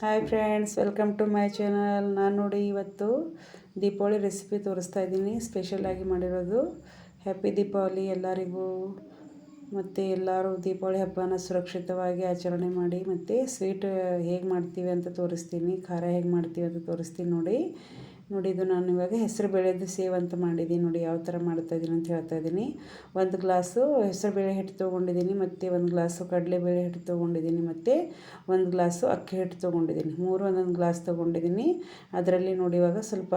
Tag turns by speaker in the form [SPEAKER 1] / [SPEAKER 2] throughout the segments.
[SPEAKER 1] Hi friends welcome to my channel ನಾನು ನೋಡಿ ಇವತ್ತು ದೀಪಾವಳಿ ರೆಸಿಪಿ ತೋರಿಸ್ತಾ ಇದ್ದೀನಿ. ಸ್ಪೆಷಲಾಗಿ ಮಾಡಿರೋದು. ಹ್ಯಾಪಿ ದೀಪಾವಳಿ ಎಲ್ಲರಿಗೂ. ಮತ್ತು ಎಲ್ಲರೂ ದೀಪಾವಳಿ ಹಬ್ಬನ ಸುರಕ್ಷಿತವಾಗಿ ಆಚರಣೆ ಮಾಡಿ, ಮತ್ತು ಸ್ವೀಟ್ ಹೇಗೆ ಮಾಡ್ತೀವಿ ಅಂತ ತೋರಿಸ್ತೀನಿ. ಖಾರ ಹೇಗೆ ಮಾಡ್ತೀವಿ ಅಂತ ತೋರಿಸ್ತೀನಿ ನೋಡಿ. ನೋಡಿ, ಇದು ನಾನು ಇವಾಗ ಹೆಸರು ಬೇಳೆದು ಸೇವ್ ಅಂತ ಮಾಡಿದ್ದೀನಿ. ನೋಡಿ, ಯಾವ ಥರ ಮಾಡ್ತಾಯಿದ್ದೀನಿ ಅಂತ ಹೇಳ್ತಾ ಇದ್ದೀನಿ. ಒಂದು ಗ್ಲಾಸು ಹೆಸರು ಬೇಳೆ ಹಿಟ್ಟು ತೊಗೊಂಡಿದ್ದೀನಿ ಮತ್ತು ಒಂದು ಗ್ಲಾಸು ಕಡಲೆಬೇಳೆ ಹಿಟ್ಟು ತೊಗೊಂಡಿದ್ದೀನಿ ಮತ್ತು ಒಂದು ಗ್ಲಾಸು ಅಕ್ಕಿ ಹಿಟ್ಟು ತೊಗೊಂಡಿದ್ದೀನಿ. ಮೂರು ಒಂದೊಂದು ಗ್ಲಾಸ್ ತೊಗೊಂಡಿದ್ದೀನಿ. ಅದರಲ್ಲಿ ನೋಡಿ, ಇವಾಗ ಸ್ವಲ್ಪ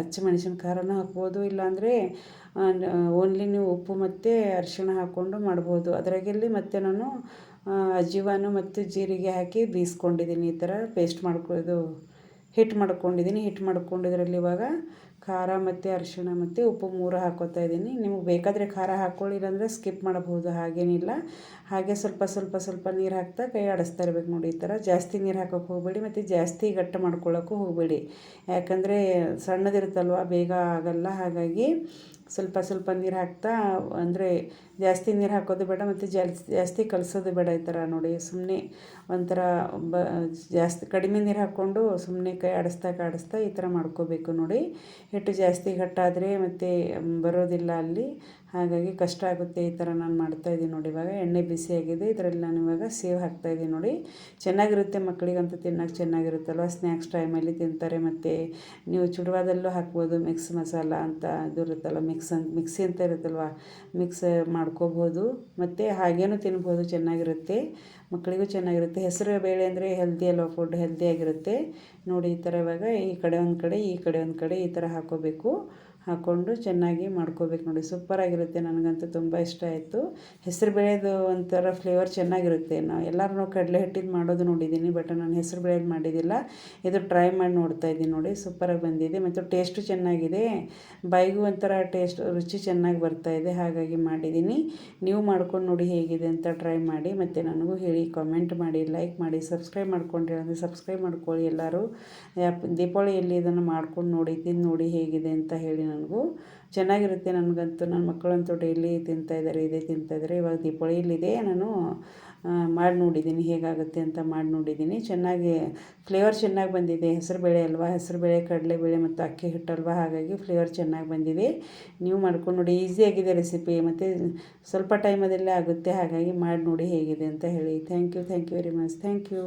[SPEAKER 1] ಹಚ್ಚಿಮೆಣಸಿನ ಖಾರನೂ ಹಾಕ್ಬೋದು, ಇಲ್ಲಾಂದರೆ ಓನ್ಲಿ ನೀವು ಉಪ್ಪು ಮತ್ತು ಅರಿಶಿಣ ಹಾಕ್ಕೊಂಡು ಮಾಡ್ಬೋದು. ಅದರಾಗೆಲ್ಲಿ ಮತ್ತು ನಾನು ಅಜಿವಾನು ಮತ್ತು ಜೀರಿಗೆ ಹಾಕಿ ಬೀಸ್ಕೊಂಡಿದ್ದೀನಿ ಈ ಥರ ಪೇಸ್ಟ್ ಮಾಡ್ಕೊಳ್ಳೋದು ಹಿಟ್ಟು ಮಾಡ್ಕೊಂಡಿದ್ದೀನಿ. ಹಿಟ್ಟು ಮಾಡ್ಕೊಂಡಿದ್ರಲ್ಲಿ ಇವಾಗ ಖಾರ ಮತ್ತು ಅರಿಶಿಣ ಮತ್ತು ಉಪ್ಪು ಮೂರು ಹಾಕೋತಾ ಇದ್ದೀನಿ. ನಿಮಗೆ ಬೇಕಾದರೆ ಖಾರ ಹಾಕ್ಕೊಳ್ಳಿ, ಇಲ್ಲಾಂದರೆ ಸ್ಕಿಪ್ ಮಾಡಬಹುದು, ಹಾಗೇನಿಲ್ಲ. ಹಾಗೆ ಸ್ವಲ್ಪ ಸ್ವಲ್ಪ ಸ್ವಲ್ಪ ನೀರು ಹಾಕ್ತಾ ಕೈ ಆಡಿಸ್ತಾ ಇರಬೇಕು ನೋಡಿ, ಈ ಥರ ಜಾಸ್ತಿ ನೀರು ಹಾಕೋಕ್ಕೆ ಹೋಗಬೇಡಿ, ಮತ್ತು ಜಾಸ್ತಿ ಗಟ್ಟ ಮಾಡ್ಕೊಳ್ಳೋಕ್ಕೂ ಹೋಗಬೇಡಿ. ಯಾಕಂದರೆ ಸಣ್ಣದಿರುತ್ತಲ್ವ, ಬೇಗ ಆಗಲ್ಲ. ಹಾಗಾಗಿ ಸ್ವಲ್ಪ ಸ್ವಲ್ಪ ನೀರು ಹಾಕ್ತಾ, ಅಂದರೆ ಜಾಸ್ತಿ ನೀರು ಹಾಕೋದು ಬೇಡ ಮತ್ತು ಜಾಸ್ತಿ ಜಾಸ್ತಿ ಕಲಸೋದು ಬೇಡ ಈ ಥರ ನೋಡಿ. ಸುಮ್ಮನೆ ಒಂಥರ ಬ, ಜಾಸ್ತಿ ಕಡಿಮೆ ನೀರು ಹಾಕ್ಕೊಂಡು ಸುಮ್ಮನೆ ಕೈ ಆಡಿಸ್ತಾ ಕಾಡಿಸ್ತಾ ಈ ಥರ ಮಾಡ್ಕೋಬೇಕು ನೋಡಿ. ಹಿಟ್ಟು ಜಾಸ್ತಿ ಗಟ್ಟಾದರೆ ಮತ್ತು ಬರೋದಿಲ್ಲ ಅಲ್ಲಿ. ಹಾಗಾಗಿ ಕಷ್ಟ ಆಗುತ್ತೆ ಈ ಥರ ನಾನು ಮಾಡ್ತಾಯಿದ್ದೀನಿ ನೋಡಿ. ಇವಾಗ ಎಣ್ಣೆ ಬಿಸಿಯಾಗಿದೆ ಇದರಲ್ಲಿ ನಾನು ಇವಾಗ ಸೇವ್ ಹಾಕ್ತಾಯಿದ್ದೀನಿ ನೋಡಿ. ಚೆನ್ನಾಗಿರುತ್ತೆ ಮಕ್ಕಳಿಗಂತೂ ತಿನ್ನೋಕೆ ಚೆನ್ನಾಗಿರುತ್ತಲ್ವ? ಸ್ನ್ಯಾಕ್ಸ್ ಟೈಮಲ್ಲಿ ತಿಂತಾರೆ, ಮತ್ತು ನೀವು ಚುಡುವಾದಲ್ಲೂ ಹಾಕ್ಬೋದು ಮಿಕ್ಸ್ ಮಸಾಲ ಅಂತ ಇದು ಇರುತ್ತಲ್ಲ ಮಿಕ್ಸ್ ಅಂತ ಮಿಕ್ಸಿ ಅಂತ ಇರುತ್ತಲ್ವ, ಮಿಕ್ಸ್ ಮಾಡ್ಕೋಬೋದು. ಮತ್ತು ಹಾಗೇನೂ ತಿನ್ಬೋದು, ಚೆನ್ನಾಗಿರುತ್ತೆ. ಮಕ್ಕಳಿಗೂ ಚೆನ್ನಾಗಿರುತ್ತೆ. ಹೆಸರು ಬೇಳೆ ಅಂದರೆ ಹೆಲ್ದಿ ಅಲ್ವ ಫುಡ್ ಹೆಲ್ದಿಯಾಗಿರುತ್ತೆ ನೋಡಿ ಈ ಥರ ಇವಾಗ ಈ ಕಡೆ ಒಂದು ಕಡೆ, ಈ ಕಡೆ ಒಂದು ಕಡೆ ಈ ಥರ ಹಾಕ್ಕೋಬೇಕು ಹಾಕ್ಕೊಂಡು ಚೆನ್ನಾಗಿ ಮಾಡ್ಕೋಬೇಕು ನೋಡಿ. ಸೂಪರಾಗಿರುತ್ತೆ, ನನಗಂತೂ ತುಂಬ ಇಷ್ಟ ಆಯಿತು. ಹೆಸರು ಬೇಳೆದು ಒಂಥರ ಫ್ಲೇವರ್ ಚೆನ್ನಾಗಿರುತ್ತೆ. ನಾವು ಎಲ್ಲರೂ ಕಡಲೆ ಹಿಟ್ಟಿದ್ದು ಮಾಡೋದು ನೋಡಿದ್ದೀನಿ ಬಟ್ ನಾನು ಹೆಸರು ಬೇಳೆದು ಮಾಡಿದ್ದಿಲ್ಲ ಇದು ಟ್ರೈ ಮಾಡಿ ನೋಡ್ತಾ ಇದ್ದೀನಿ ನೋಡಿ. ಸೂಪರಾಗಿ ಬಂದಿದೆ, ಮತ್ತು ಟೇಸ್ಟು ಚೆನ್ನಾಗಿದೆ. ಬಾಯಿಗೂ ಒಂಥರ ಟೇಸ್ಟ್ ರುಚಿ ಚೆನ್ನಾಗಿ ಬರ್ತಾ ಇದೆ, ಹಾಗಾಗಿ ಮಾಡಿದ್ದೀನಿ. ನೀವು ಮಾಡ್ಕೊಂಡು ನೋಡಿ ಹೇಗಿದೆ ಅಂತ ಟ್ರೈ ಮಾಡಿ, ಮತ್ತು ನನಗೂ ಹೇಳಿ ಕಾಮೆಂಟ್ ಮಾಡಿ ಲೈಕ್ ಮಾಡಿ ಸಬ್ಸ್ಕ್ರೈಬ್ ಮಾಡ್ಕೊಂಡ್ರಿ ಅಂದರೆ ಸಬ್ಸ್ಕ್ರೈಬ್ ಮಾಡ್ಕೊಳ್ಳಿ ಎಲ್ಲರೂ. ದೀಪಾವಳಿಯಲ್ಲಿ ಇದನ್ನು ಮಾಡ್ಕೊಂಡು ನೋಡಿ ತಿಂದು ನೋಡಿ ಹೇಗಿದೆ ಅಂತ ಹೇಳಿ ನನಗೂ. ಚೆನ್ನಾಗಿರುತ್ತೆ ನನಗಂತೂ. ನನ್ನ ಮಕ್ಕಳಂತೂ ಡೈಲಿ ತಿಂತಾಯಿದ್ದಾರೆ ಇದೇ ತಿಂತಾಯಿದ್ದಾರೆ ಇವಾಗ ದೀಪಾವಳಿಯಲ್ಲಿದೆ. ನಾನು ಮಾಡಿ ನೋಡಿದ್ದೀನಿ ಹೇಗಾಗುತ್ತೆ ಅಂತ ಮಾಡಿ ನೋಡಿದ್ದೀನಿ ಚೆನ್ನಾಗಿ ಫ್ಲೇವರ್ ಚೆನ್ನಾಗಿ ಬಂದಿದೆ. ಹೆಸರುಬೇಳೆ ಅಲ್ವಾ? ಹೆಸರುಬೇಳೆ ಕಡಲೆಬೇಳೆ ಮತ್ತು ಅಕ್ಕಿ ಹಿಟ್ಟಲ್ವಾ? ಹಾಗಾಗಿ ಫ್ಲೇವರ್ ಚೆನ್ನಾಗಿ ಬಂದಿದೆ. ನೀವು ಮಾಡ್ಕೊಂಡು ನೋಡಿ. ಈಸಿಯಾಗಿದೆ ರೆಸಿಪಿ ಮತ್ತು ಸ್ವಲ್ಪ ಟೈಮದಲ್ಲೇ ಆಗುತ್ತೆ. ಹಾಗಾಗಿ ಮಾಡಿ ನೋಡಿ ಹೇಗಿದೆ ಅಂತ ಹೇಳಿ. Thank you thank you very much thank you